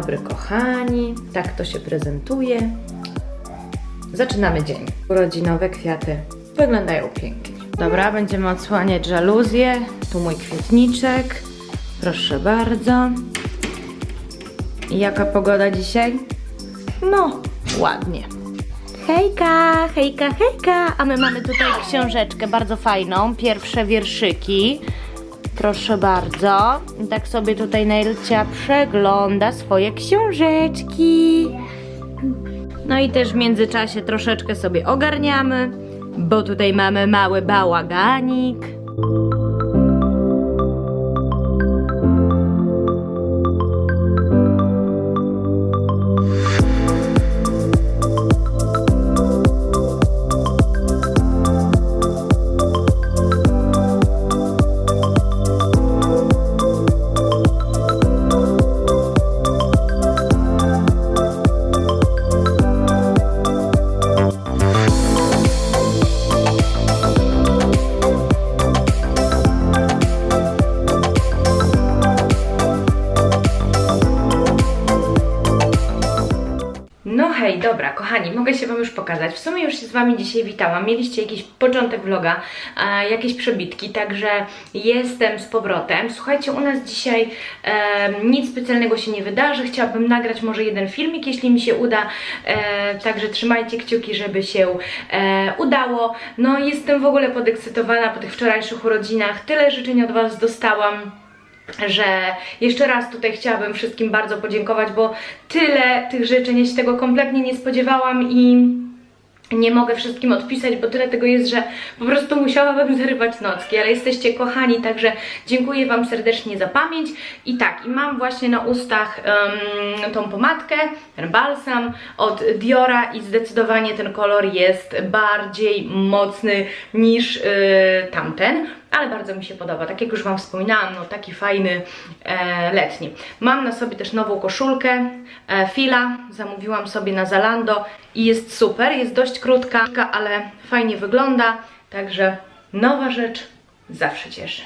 dobry, kochani. Tak to się prezentuje. Zaczynamy dzień. Urodzinowe kwiaty wyglądają pięknie. Dobra, będziemy odsłaniać żaluzję. Tu mój kwietniczek. Proszę bardzo. I jaka pogoda dzisiaj? No, ładnie. Hejka, hejka, hejka! A my mamy tutaj książeczkę bardzo fajną. Pierwsze wierszyki. Proszę bardzo. Tak sobie tutaj Nelcia przegląda swoje książeczki. No i też w międzyczasie troszeczkę sobie ogarniamy, bo tutaj mamy mały bałaganik. No hej, dobra, kochani, mogę się Wam już pokazać. W sumie już się z Wami dzisiaj witałam. Mieliście jakiś początek vloga, e, jakieś przebitki, także jestem z powrotem. Słuchajcie, u nas dzisiaj e, nic specjalnego się nie wydarzy. Chciałabym nagrać może jeden filmik, jeśli mi się uda. E, także trzymajcie kciuki, żeby się e, udało. No jestem w ogóle podekscytowana po tych wczorajszych urodzinach. Tyle życzeń od Was dostałam że jeszcze raz tutaj chciałabym wszystkim bardzo podziękować, bo tyle tych życzeń, ja się tego kompletnie nie spodziewałam i nie mogę wszystkim odpisać, bo tyle tego jest, że po prostu musiałabym zarywać nocki, ale jesteście kochani, także dziękuję Wam serdecznie za pamięć. I tak, i mam właśnie na ustach em, tą pomadkę, ten balsam od Diora i zdecydowanie ten kolor jest bardziej mocny niż y, tamten, ale bardzo mi się podoba. Tak jak już Wam wspominałam, no taki fajny e, letni. Mam na sobie też nową koszulkę e, Fila, zamówiłam sobie na Zalando i jest super, jest dość krótka, ale fajnie wygląda, także nowa rzecz zawsze cieszy.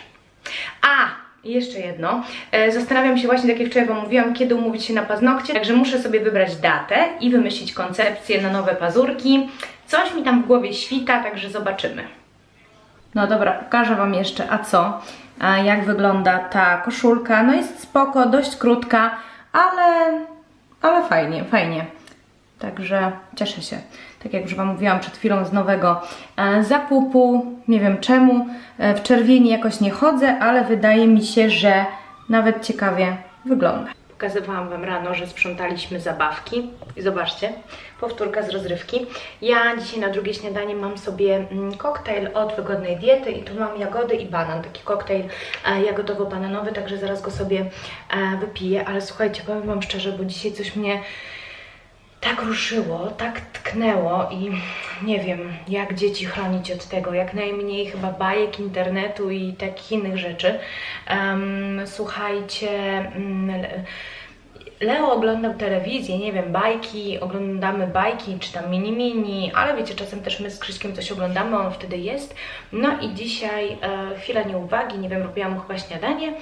A, jeszcze jedno. E, Zastanawiam się właśnie, tak jak wczoraj Wam mówiłam, kiedy umówić się na paznokcie, także muszę sobie wybrać datę i wymyślić koncepcję na nowe pazurki. Coś mi tam w głowie świta, także zobaczymy. No dobra, pokażę Wam jeszcze, a co? A jak wygląda ta koszulka? No jest spoko, dość krótka, ale, ale fajnie, fajnie. Także cieszę się. Tak jak już Wam mówiłam przed chwilą z nowego e, zakupu. Nie wiem czemu. E, w czerwieni jakoś nie chodzę, ale wydaje mi się, że nawet ciekawie wygląda. Pokazywałam Wam rano, że sprzątaliśmy zabawki. I zobaczcie, powtórka z rozrywki. Ja dzisiaj na drugie śniadanie mam sobie mm, koktajl od Wygodnej Diety i tu mam jagody i banan. Taki koktajl e, jagodowo-bananowy, także zaraz go sobie e, wypiję. Ale słuchajcie, powiem Wam szczerze, bo dzisiaj coś mnie tak ruszyło, tak tknęło i nie wiem, jak dzieci chronić od tego, jak najmniej chyba bajek internetu i takich innych rzeczy. Em, słuchajcie, mm, Le- Leo oglądał telewizję, nie wiem, bajki, oglądamy bajki, czy tam mini-mini, ale wiecie, czasem też my z Krzyśkiem coś oglądamy, on wtedy jest. No i dzisiaj e, chwila nieuwagi, nie wiem, robiłam chyba śniadanie,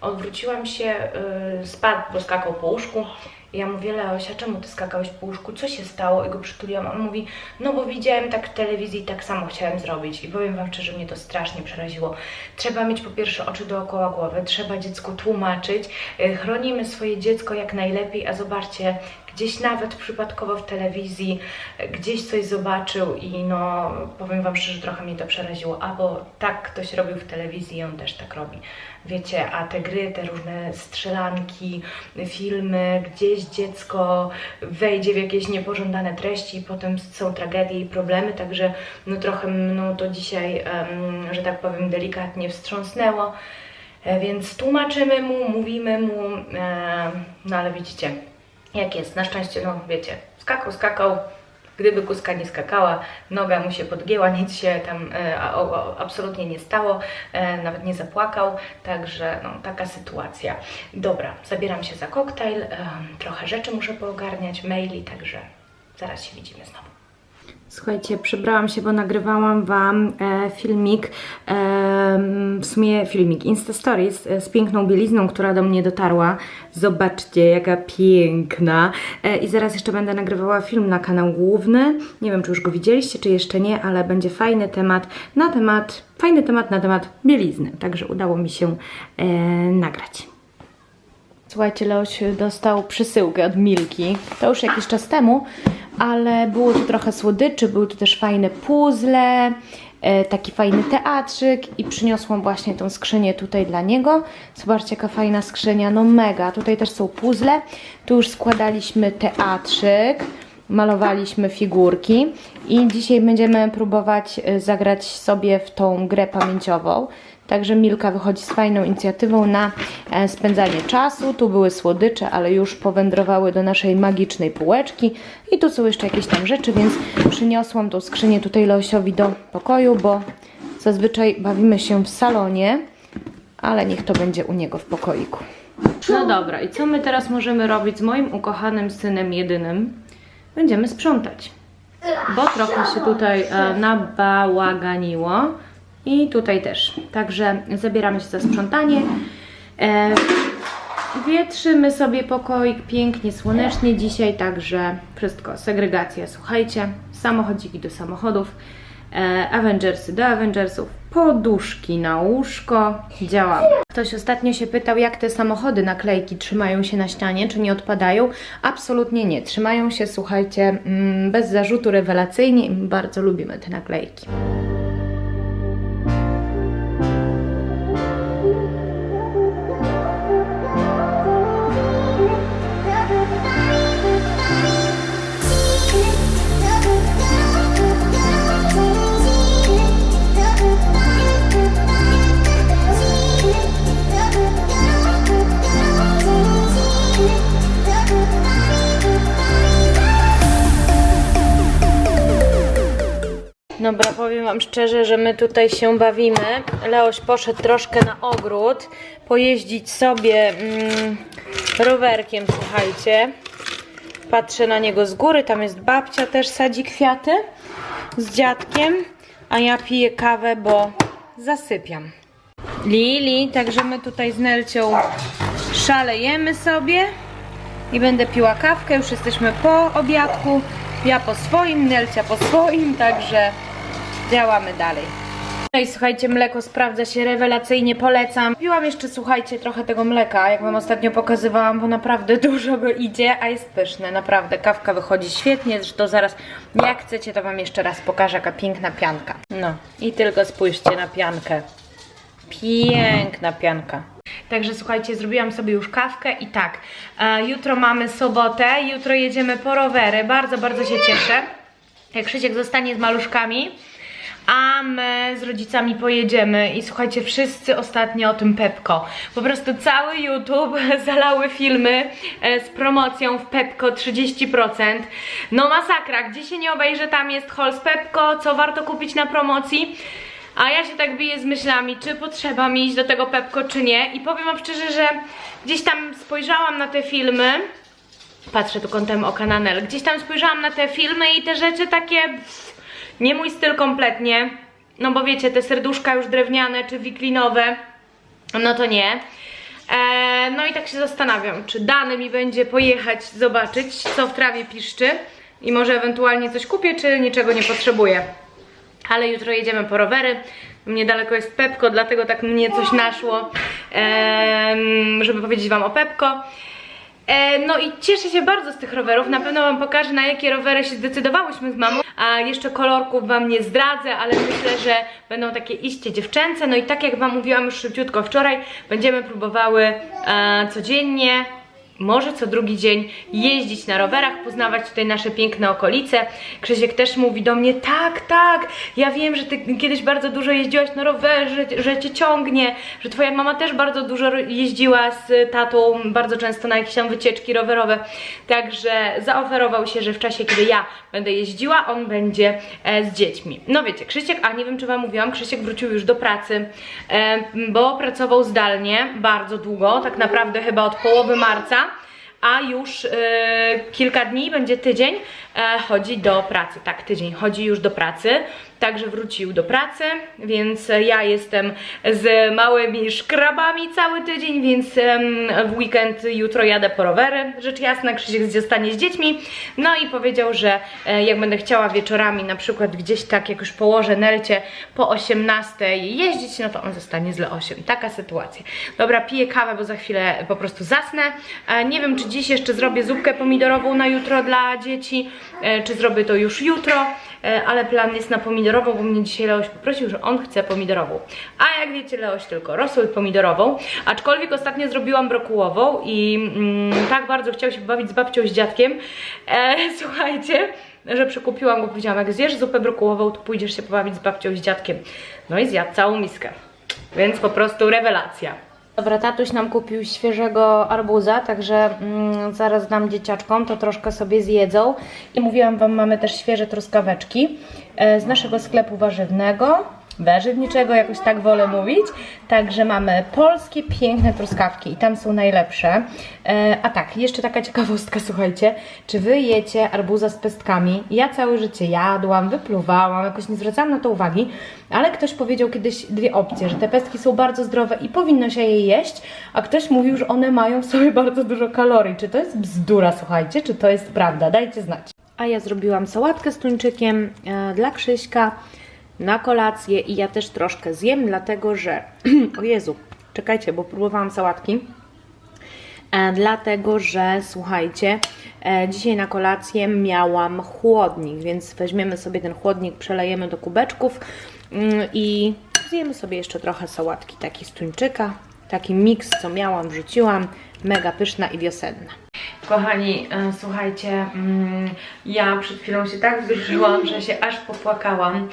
odwróciłam się, e, spadł, bo skakał po łóżku. Ja mówię, Leosia, czemu ty skakałeś po łóżku? Co się stało? I go przytuliłam. On mówi, no bo widziałem tak w telewizji tak samo chciałem zrobić. I powiem wam szczerze, mnie to strasznie przeraziło. Trzeba mieć po pierwsze oczy dookoła głowy, trzeba dziecku tłumaczyć. Y, Chronimy swoje dziecko jak najlepiej, a zobaczcie, gdzieś nawet przypadkowo w telewizji y, gdzieś coś zobaczył i no powiem wam szczerze, trochę mnie to przeraziło. Albo tak ktoś robił w telewizji i on też tak robi. Wiecie, a te gry, te różne strzelanki, filmy, gdzieś dziecko wejdzie w jakieś niepożądane treści i potem są tragedie i problemy, także no trochę mną to dzisiaj, em, że tak powiem, delikatnie wstrząsnęło. E, Więc tłumaczymy mu, mówimy mu, e, no ale widzicie, jak jest. Na szczęście, no wiecie, skakał, skakał, Gdyby kuska nie skakała, noga mu się podgięła, nic się tam e, absolutnie nie stało, e, nawet nie zapłakał, także no, taka sytuacja. Dobra, zabieram się za koktajl, em, trochę rzeczy muszę poogarniać, maili, także zaraz się widzimy znowu. Słuchajcie, przebrałam się, bo nagrywałam Wam e, filmik, e, w sumie filmik Insta Stories e, z piękną bielizną, która do mnie dotarła. Zobaczcie, jaka piękna. I zaraz jeszcze będę nagrywała film na kanał główny. Nie wiem, czy już go widzieliście, czy jeszcze nie, ale będzie fajny temat na temat, fajny temat na temat bielizny. Także udało mi się nagrać. Słuchajcie, Leoś dostał przysyłkę od Milki. To już jakiś czas temu, ale było tu trochę słodyczy, były tu też fajne puzzle, e, taki fajny teatrzyk i przyniosłam właśnie tą skrzynię tutaj dla niego. Zobaczcie, jaka fajna skrzynia, no mega. Tutaj też są puzzle. Tu już składaliśmy teatrzyk, malowaliśmy figurki i dzisiaj będziemy próbować e, zagrać sobie w tą grę pamięciową. Także Milka wychodzi z fajną inicjatywą na e, spędzanie czasu. Tu były słodycze, ale już powędrowały do naszej magicznej półeczki. I tu są jeszcze jakieś tam rzeczy, więc przyniosłam tą skrzynię tutaj Leosiowi do pokoju, bo zazwyczaj bawimy się w salonie, ale niech to będzie u niego w pokoiku. No dobra, i co my teraz możemy robić z moim ukochanym synem jedynym? Będziemy sprzątać. Bo trochę się tutaj e, nabałaganiło. I tutaj też. Także zabieramy się za sprzątanie. E, wietrzymy sobie pokoik pięknie, słonecznie dzisiaj, także wszystko, segregacja, słuchajcie, samochodziki do samochodów, Avengersy do Avengersów, poduszki na łóżko, działamy. Ktoś ostatnio się pytał, jak te samochody, naklejki trzymają się na ścianie, czy nie odpadają? Absolutnie nie, trzymają się, słuchajcie, mm, bez zarzutu, rewelacyjnie i bardzo lubimy te naklejki. Dobra, powiem Wam szczerze, że my tutaj się bawimy. Leoś poszedł troszkę na ogród, pojeździć sobie mm, rowerkiem, słuchajcie. Patrzę na niego z góry, tam jest babcia, też sadzi kwiaty z dziadkiem, a ja piję kawę, bo zasypiam. Lili, także my tutaj z Nelcią szalejemy sobie i będę piła kawkę. Już jesteśmy po obiadku. Ja po swoim, Nelcia po swoim, także działamy dalej. No i słuchajcie, mleko sprawdza się rewelacyjnie, polecam. Piłam jeszcze, słuchajcie, trochę tego mleka, jak wam ostatnio pokazywałam, bo naprawdę dużo go idzie, a jest pyszne, naprawdę. Kawka wychodzi świetnie, zresztą zaraz, jak chcecie, to wam jeszcze raz pokażę, jaka piękna pianka. No i tylko spójrzcie na piankę. Piękna pianka. Także słuchajcie, zrobiłam sobie już kawkę i tak, e, jutro mamy sobotę, jutro jedziemy po rowery, bardzo, bardzo się cieszę. Jak Krzysiek zostanie z maluszkami, a my z rodzicami pojedziemy i słuchajcie, wszyscy ostatnio o tym Pepko. Po prostu cały YouTube zalały filmy e, z promocją w Pepko 30%. No masakra, gdzie się nie obejrzy, tam jest haul z Pepko, co warto kupić na promocji. A ja się tak biję z myślami, czy potrzeba mi iść do tego Pepko, czy nie. I powiem wam szczerze, że gdzieś tam spojrzałam na te filmy. Patrzę tu kątem oka na Nel. Gdzieś tam spojrzałam na te filmy i te rzeczy takie... Pff, nie mój styl kompletnie. No bo wiecie, te serduszka już drewniane czy wiklinowe, no to nie. E, no i tak się zastanawiam, czy dane mi będzie pojechać zobaczyć, co w trawie piszczy i może ewentualnie coś kupię, czy niczego nie potrzebuję. Ale jutro jedziemy po rowery. Niedaleko jest Pepko, dlatego tak mnie coś naszło, em, żeby powiedzieć Wam o Pepko. E, no i cieszę się bardzo z tych rowerów. Na pewno Wam pokażę, na jakie rowery się zdecydowałyśmy z mamą. A jeszcze kolorków Wam nie zdradzę, ale myślę, że będą takie iście dziewczęce. No i tak jak Wam mówiłam już szybciutko wczoraj, będziemy próbowały e, codziennie może co drugi dzień jeździć na rowerach, poznawać tutaj nasze piękne okolice. Krzysiek też mówi do mnie, tak, tak, ja wiem, że ty kiedyś bardzo dużo jeździłaś na rowerze, że cię ciągnie, że twoja mama też bardzo dużo jeździła z tatą, bardzo często na jakieś tam wycieczki rowerowe. Także zaoferował się, że w czasie, kiedy ja będę jeździła, on będzie e, z dziećmi. No wiecie, Krzysiek, a nie wiem, czy wam mówiłam, Krzysiek wrócił już do pracy, e, bo pracował zdalnie bardzo długo, tak naprawdę chyba od połowy marca a już e, kilka dni, będzie tydzień, chodzi do pracy. Tak, tydzień chodzi już do pracy, także wrócił do pracy, więc e, ja jestem z małymi szkrabami cały tydzień, więc w weekend jutro jadę po rowery, rzecz jasna, Krzysiek zostanie z dziećmi, no i powiedział, że e, jak będę chciała wieczorami na przykład gdzieś tak, jak już położę Nelcie po 18 jeździć, no to on zostanie z Leosiem. Taka sytuacja. Dobra, piję kawę, bo za chwilę po prostu zasnę. E, Nie wiem, czy dziś jeszcze zrobię zupkę pomidorową na jutro dla dzieci, e, czy zrobię to już jutro, e, ale plan jest na pomidorową, bo mnie dzisiaj Leoś poprosił, że on chce pomidorową. A jak wiecie, Leoś tylko rosół i pomidorową, aczkolwiek ostatnio zrobiłam brokułową i mm, tak bardzo chciał się bawić z babcią, z dziadkiem. E, słuchajcie, że przekupiłam go, powiedziałam, jak zjesz zupę brokułową, to pójdziesz się pobawić z babcią, z dziadkiem. No i zjadł całą miskę. Więc po prostu rewelacja. Dobra, tatuś nam kupił świeżego arbuza, także mm, zaraz dam dzieciaczkom, to troszkę sobie zjedzą. I mówiłam Wam, mamy też świeże truskaweczki e, z naszego sklepu warzywnego. Warzywniczego, jakoś tak wolę mówić. Także mamy polskie, piękne truskawki i tam są najlepsze. E, a tak, jeszcze taka ciekawostka, słuchajcie. Czy Wy jecie arbuza z pestkami? Ja całe życie jadłam, wypluwałam, jakoś nie zwracałam na to uwagi, ale ktoś powiedział kiedyś dwie opcje, że te pestki są bardzo zdrowe i powinno się je jeść, a ktoś mówił, że one mają w sobie bardzo dużo kalorii. Czy to jest bzdura, słuchajcie, czy to jest prawda? Dajcie znać. A ja zrobiłam sałatkę z tuńczykiem e, dla Krzyśka na kolację i ja też troszkę zjem, dlatego że, o Jezu, czekajcie, bo próbowałam sałatki, e, dlatego że, słuchajcie, e, dzisiaj na kolację miałam chłodnik, więc weźmiemy sobie ten chłodnik, przelejemy do kubeczków mm, i zjemy sobie jeszcze trochę sałatki takiej z tuńczyka, taki miks, co miałam, wrzuciłam, mega pyszna i wiosenna. Kochani, e, słuchajcie, mm, ja przed chwilą się tak wzruszyłam, że się aż popłakałam.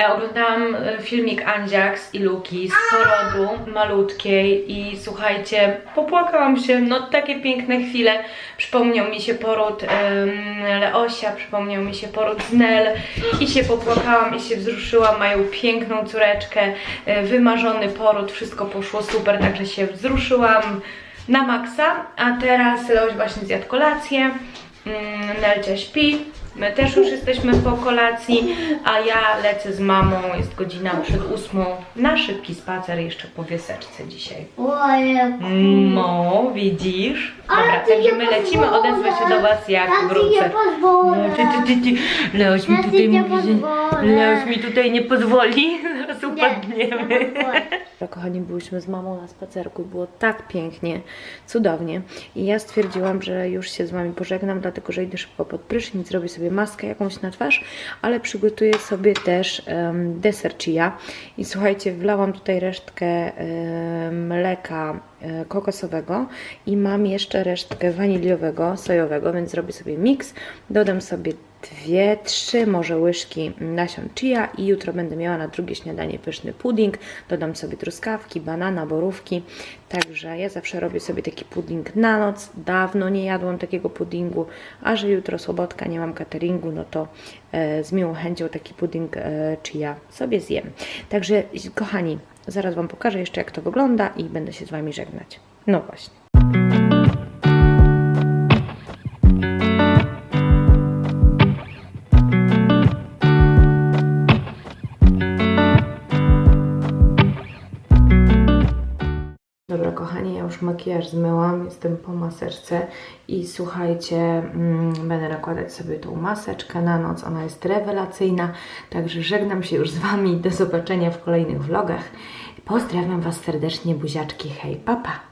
E, Oglądałam e, filmik Andziaks i Luki z porodu malutkiej i słuchajcie, popłakałam się, no takie piękne chwile. Przypomniał mi się poród em, Leosia, przypomniał mi się poród z Nel i się popłakałam i się wzruszyłam. Mają piękną córeczkę, e, wymarzony poród, wszystko poszło super, także się wzruszyłam na maksa. A teraz Leoś właśnie zjadł kolację, mm, Nelcia śpi. My też już jesteśmy po kolacji, a ja lecę z mamą, jest godzina przed ósmą, na szybki spacer jeszcze po wieseczce dzisiaj. No, widzisz? Dobra, także my lecimy, odezwę się do Was jak wrócę. No, ty, ty, ty, ty. Leoś mi tutaj nie mówi, że... Leoś mi tutaj nie pozwoli, zaraz Nie, upadniemy. Kochani, byliśmy z mamą na spacerku i było tak pięknie, cudownie. I ja stwierdziłam, że już się z Wami pożegnam, dlatego że idę szybko pod prysznic, zrobię sobie maskę jakąś na twarz, ale przygotuję sobie też um, deser chia. I słuchajcie, wlałam tutaj resztkę em, mleka e, kokosowego i mam jeszcze resztkę waniliowego, sojowego, więc zrobię sobie miks, dodam sobie dwie, trzy może łyżki nasion chia i jutro będę miała na drugie śniadanie pyszny pudding. Dodam sobie truskawki, banana, borówki. Także ja zawsze robię sobie taki pudding na noc. Dawno nie jadłam takiego puddingu, a że jutro sobotka, nie mam cateringu, no to e, z miłą chęcią taki pudding e, chia sobie zjem. Także kochani, zaraz Wam pokażę jeszcze jak to wygląda i będę się z Wami żegnać. No właśnie. Makijaż zmyłam, jestem po maseczce i słuchajcie, mm, będę nakładać sobie tą maseczkę na noc, ona jest rewelacyjna, także żegnam się już z Wami, do zobaczenia w kolejnych vlogach. Pozdrawiam Was serdecznie, buziaczki, hej, papa! Pa.